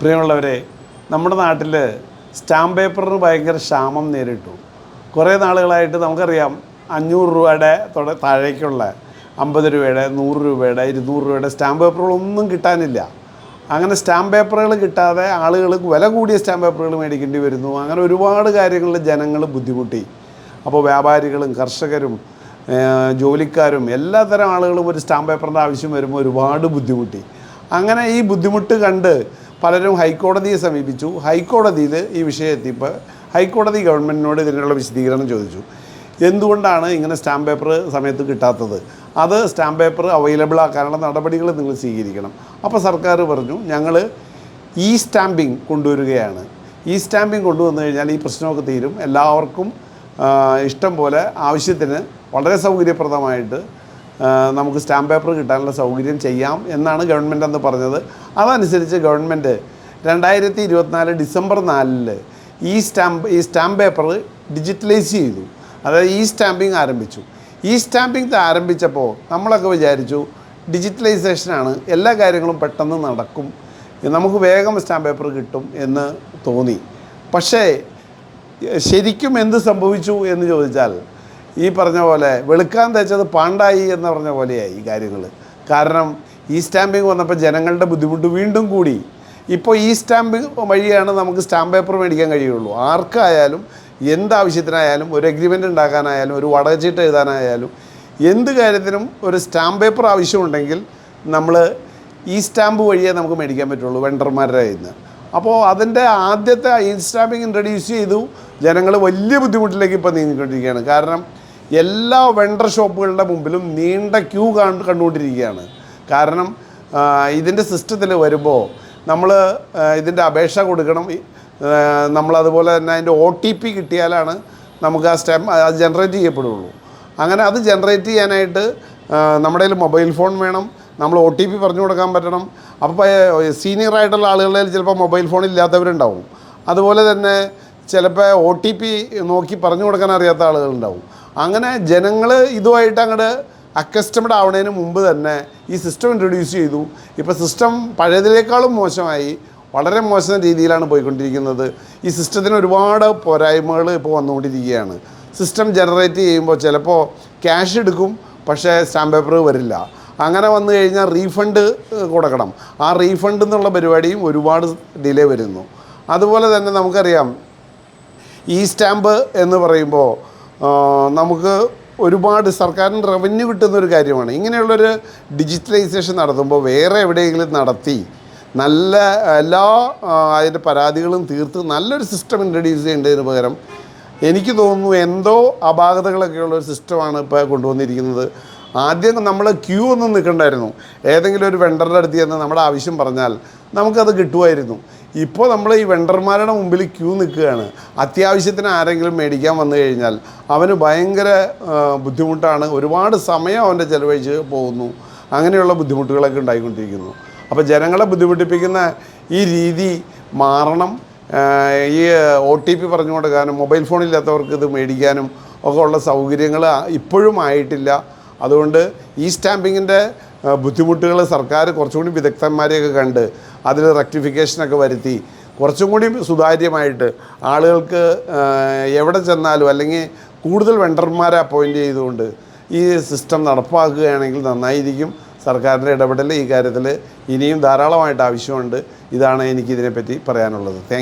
പ്രിയമുള്ളവരെ നമ്മുടെ നാട്ടിൽ സ്റ്റാമ്പ് പേപ്പറിന് ഭയങ്കര ക്ഷാമം നേരിട്ടു. കുറേ നാളുകളായിട്ട് നമുക്കറിയാം അഞ്ഞൂറ് രൂപയുടെ തൊട താഴേക്കുള്ള അമ്പത് രൂപയുടെ നൂറ് രൂപയുടെ ഇരുന്നൂറ് രൂപയുടെ സ്റ്റാമ്പ് പേപ്പറുകളൊന്നും കിട്ടാനില്ല. അങ്ങനെ സ്റ്റാമ്പ് പേപ്പറുകൾ കിട്ടാതെ ആളുകൾ വില കൂടിയ സ്റ്റാമ്പ് പേപ്പറുകൾ മേടിക്കേണ്ടി വരുന്നു. അങ്ങനെ ഒരുപാട് കാര്യങ്ങളിൽ ജനങ്ങൾ ബുദ്ധിമുട്ടി. അപ്പോൾ വ്യാപാരികളും കർഷകരും ജോലിക്കാരും എല്ലാത്തരം ആളുകളും ഒരു സ്റ്റാമ്പ് പേപ്പറിന്റെ ആവശ്യം വരുമ്പോൾ ഒരുപാട് ബുദ്ധിമുട്ടി. അങ്ങനെ ഈ ബുദ്ധിമുട്ട് കണ്ട് പലരും ഹൈക്കോടതിയെ സമീപിച്ചു. ഹൈക്കോടതിയിൽ ഈ വിഷയം എത്തിയപ്പോൾ ഹൈക്കോടതി ഗവൺമെന്റിനോട് ഇതിനുള്ള വിശദീകരണം ചോദിച്ചു. എന്തുകൊണ്ടാണ് ഇങ്ങനെ സ്റ്റാമ്പ് പേപ്പർ സമയത്ത് കിട്ടാത്തത്? അത് സ്റ്റാമ്പ് പേപ്പർ അവൈലബിൾ ആക്കാനുള്ള നടപടികൾ നിങ്ങൾ സ്വീകരിക്കണം. അപ്പോൾ സർക്കാർ പറഞ്ഞു ഞങ്ങൾ ഇ സ്റ്റാമ്പിങ് കൊണ്ടുവരികയാണ്. ഇ സ്റ്റാമ്പിങ് കൊണ്ടുവന്നു കഴിഞ്ഞാൽ ഈ പ്രശ്നമൊക്കെ തീരും. എല്ലാവർക്കും ഇഷ്ടം പോലെ ആവശ്യത്തിന് വളരെ സൗകര്യപ്രദമായിട്ട് നമുക്ക് സ്റ്റാമ്പ് പേപ്പർ കിട്ടാനുള്ള സൗകര്യം ചെയ്യാം എന്നാണ് ഗവൺമെന്റ് അന്ന് പറഞ്ഞത്. അതനുസരിച്ച് ഗവൺമെന്റ് രണ്ടായിരത്തി ഇരുപത്തിനാല് ഡിസംബർ നാലിൽ ഈ സ്റ്റാമ്പ് ഈ സ്റ്റാമ്പ് പേപ്പർ ഡിജിറ്റലൈസ് ചെയ്തു. അതായത് ഈ സ്റ്റാമ്പിങ് ആരംഭിച്ചു. ഈ സ്റ്റാമ്പിങ് ആരംഭിച്ചപ്പോൾ നമ്മളൊക്കെ വിചാരിച്ചു ഡിജിറ്റലൈസേഷനാണ് എല്ലാ കാര്യങ്ങളും പെട്ടെന്ന് നടക്കും നമുക്ക് വേഗം സ്റ്റാമ്പ് പേപ്പർ കിട്ടും എന്ന് തോന്നി. പക്ഷേ ശരിക്കും എന്ത് സംഭവിച്ചു എന്ന് ചോദിച്ചാൽ ഈ പറഞ്ഞ പോലെ വെളുക്കാൻ തേച്ചത് പാണ്ടായി എന്ന് പറഞ്ഞ പോലെയായി ഈ കാര്യങ്ങൾ കാരണം ഈ സ്റ്റാമ്പിങ് വന്നപ്പോൾ ജനങ്ങളുടെ ബുദ്ധിമുട്ട് വീണ്ടും കൂടി. ഇപ്പോൾ ഈ സ്റ്റാമ്പ് വഴിയാണ് നമുക്ക് സ്റ്റാമ്പ് പേപ്പർ മേടിക്കാൻ കഴിയുള്ളൂ. ആർക്കായാലും എന്താവശ്യത്തിനായാലും ഒരു എഗ്രിമെന്റ് ഉണ്ടാക്കാനായാലും ഒരു വടകച്ചീട്ട് എഴുതാനായാലും എന്ത് കാര്യത്തിനും ഒരു സ്റ്റാമ്പ് പേപ്പർ ആവശ്യമുണ്ടെങ്കിൽ നമ്മൾ ഈ സ്റ്റാമ്പ് വഴിയേ നമുക്ക് മേടിക്കാൻ പറ്റുള്ളൂ വെണ്ടർമാരുടെ കയ്യിൽ നിന്ന്. അപ്പോൾ അതിന്റെ ആദ്യത്തെ ഈ സ്റ്റാമ്പിങ് ഇൻട്രൊഡ്യൂസ് ചെയ്തു. ജനങ്ങൾ വലിയ ബുദ്ധിമുട്ടിലേക്ക് ഇപ്പോൾ നീങ്ങിക്കൊണ്ടിരിക്കുകയാണ്. കാരണം എല്ലാ വെണ്ടർ ഷോപ്പുകളുടെ മുമ്പിലും നീണ്ട ക്യൂ കണ്ടു കണ്ടുകൊണ്ടിരിക്കുകയാണ്. കാരണം ഇതിന്റെ സിസ്റ്റത്തിൽ വരുമ്പോൾ നമ്മൾ ഇതിന്റെ അപേക്ഷ കൊടുക്കണം. നമ്മളതുപോലെ തന്നെ അതിന്റെ ഒ ടി പി കിട്ടിയാലാണ് നമുക്ക് ആ സ്റ്റാമ്പ് അത് ജനറേറ്റ് ചെയ്യപ്പെടുള്ളൂ. അങ്ങനെ അത് ജനറേറ്റ് ചെയ്യാനായിട്ട് നമ്മുടെ കയ്യിൽ മൊബൈൽ ഫോൺ വേണം. നമ്മൾ ഒ ടി പി പറഞ്ഞു കൊടുക്കാൻ പറ്റണം. അപ്പോൾ സീനിയർ ആയിട്ടുള്ള ആളുകളിൽ ചിലപ്പോൾ മൊബൈൽ ഫോൺ ഇല്ലാത്തവരുണ്ടാവും. അതുപോലെ തന്നെ ചിലപ്പോൾ ഒ ടി പി നോക്കി പറഞ്ഞു കൊടുക്കാൻ അറിയാത്ത ആളുകളുണ്ടാവും. അങ്ങനെ ജനങ്ങൾ ഇതുമായിട്ട് അങ്ങോട്ട് അക്കസ്റ്റമഡ് ആവുന്നതിന് മുമ്പ് തന്നെ ഈ സിസ്റ്റം ഇൻട്രൊഡ്യൂസ് ചെയ്തു. ഇപ്പോൾ സിസ്റ്റം പഴയതിനേക്കാളും മോശമായി വളരെ മോശം രീതിയിലാണ് പോയിക്കൊണ്ടിരിക്കുന്നത്. ഈ സിസ്റ്റത്തിന് ഒരുപാട് പോരായ്മകൾ ഇപ്പോൾ വന്നുകൊണ്ടിരിക്കുകയാണ്. സിസ്റ്റം ജനറേറ്റ് ചെയ്യുമ്പോൾ ചിലപ്പോൾ ക്യാഷ് എടുക്കും പക്ഷേ സ്റ്റാമ്പ് പേപ്പർ വരില്ല. അങ്ങനെ വന്നു കഴിഞ്ഞാൽ റീഫണ്ട് കൊടുക്കണം. ആ റീഫണ്ട് എന്നുള്ള പരിപാടിയും ഒരുപാട് ഡിലേ വരുന്നു. അതുപോലെ തന്നെ നമുക്കറിയാം ഈ സ്റ്റാമ്പ് എന്ന് പറയുമ്പോൾ നമുക്ക് ഒരുപാട് സർക്കാരിന് റവന്യൂ കിട്ടുന്ന ഒരു കാര്യമാണ്. ഇങ്ങനെയുള്ളൊരു ഡിജിറ്റലൈസേഷൻ നടത്തുമ്പോൾ വേറെ എവിടെയെങ്കിലും നടത്തി നല്ല എല്ലാ അതിന്റെ പരാതികളും തീർത്ത് നല്ലൊരു സിസ്റ്റം ഇൻട്രൊഡ്യൂസ് ചെയ്യേണ്ടതിന് പകരം എനിക്ക് തോന്നുന്നു എന്തോ അപാകതകളൊക്കെ ഉള്ള ഒരു സിസ്റ്റമാണ് ഇപ്പോൾ കൊണ്ടുവന്നിരിക്കുന്നത്. ആദ്യം നമ്മൾ ക്യൂ ഒന്നും നിൽക്കണ്ടായിരുന്നു. ഏതെങ്കിലും ഒരു വെണ്ടറുടെ അടുത്ത് ചെന്ന് നമ്മുടെ ആവശ്യം പറഞ്ഞാൽ നമുക്കത് കിട്ടുമായിരുന്നു. ഇപ്പോൾ നമ്മൾ ഈ വെണ്ടർമാരുടെ മുമ്പിൽ ക്യൂ നിൽക്കുകയാണ്. അത്യാവശ്യത്തിന് ആരെങ്കിലും മേടിക്കാൻ വന്നു കഴിഞ്ഞാൽ അവന് ഭയങ്കര ബുദ്ധിമുട്ടാണ്. ഒരുപാട് സമയം അവന്റെ ചിലവഴിച്ച് പോകുന്നു. അങ്ങനെയുള്ള ബുദ്ധിമുട്ടുകളൊക്കെ ഉണ്ടായിക്കൊണ്ടിരിക്കുന്നു. അപ്പോൾ ജനങ്ങളെ ബുദ്ധിമുട്ടിപ്പിക്കുന്ന ഈ രീതി മാറണം. ഈ ഒ ടി പി പറഞ്ഞു കൊടുക്കാനും മൊബൈൽ ഫോണില്ലാത്തവർക്ക് ഇത് മേടിക്കാനും ഒക്കെ ഉള്ള സൗകര്യങ്ങൾ ഇപ്പോഴും ആയിട്ടില്ല. അതുകൊണ്ട് ഈ സ്റ്റാമ്പിങ്ങിന്റെ ബുദ്ധിമുട്ടുകൾ സർക്കാർ കുറച്ചുകൂടി വിദഗ്ധന്മാരെയൊക്കെ കണ്ട് അതിൽ റെക്ടിഫിക്കേഷനൊക്കെ വരുത്തി. കുറച്ചും കൂടി സുതാര്യമായിട്ട് ആളുകൾക്ക് എവിടെ ചെന്നാലും അല്ലെങ്കിൽ കൂടുതൽ വെണ്ടർമാരെ അപ്പോയിന്റ് ചെയ്തുകൊണ്ട് ഈ സിസ്റ്റം നടപ്പാക്കുകയാണെങ്കിൽ നന്നായിരിക്കും. സർക്കാരിന്റെ ഇടപെടൽ ഈ കാര്യത്തിൽ ഇനിയും ധാരാളമായിട്ട് ആവശ്യമുണ്ട്. ഇതാണ് എനിക്കിതിനെപ്പറ്റി പറയാനുള്ളത്. താങ്ക്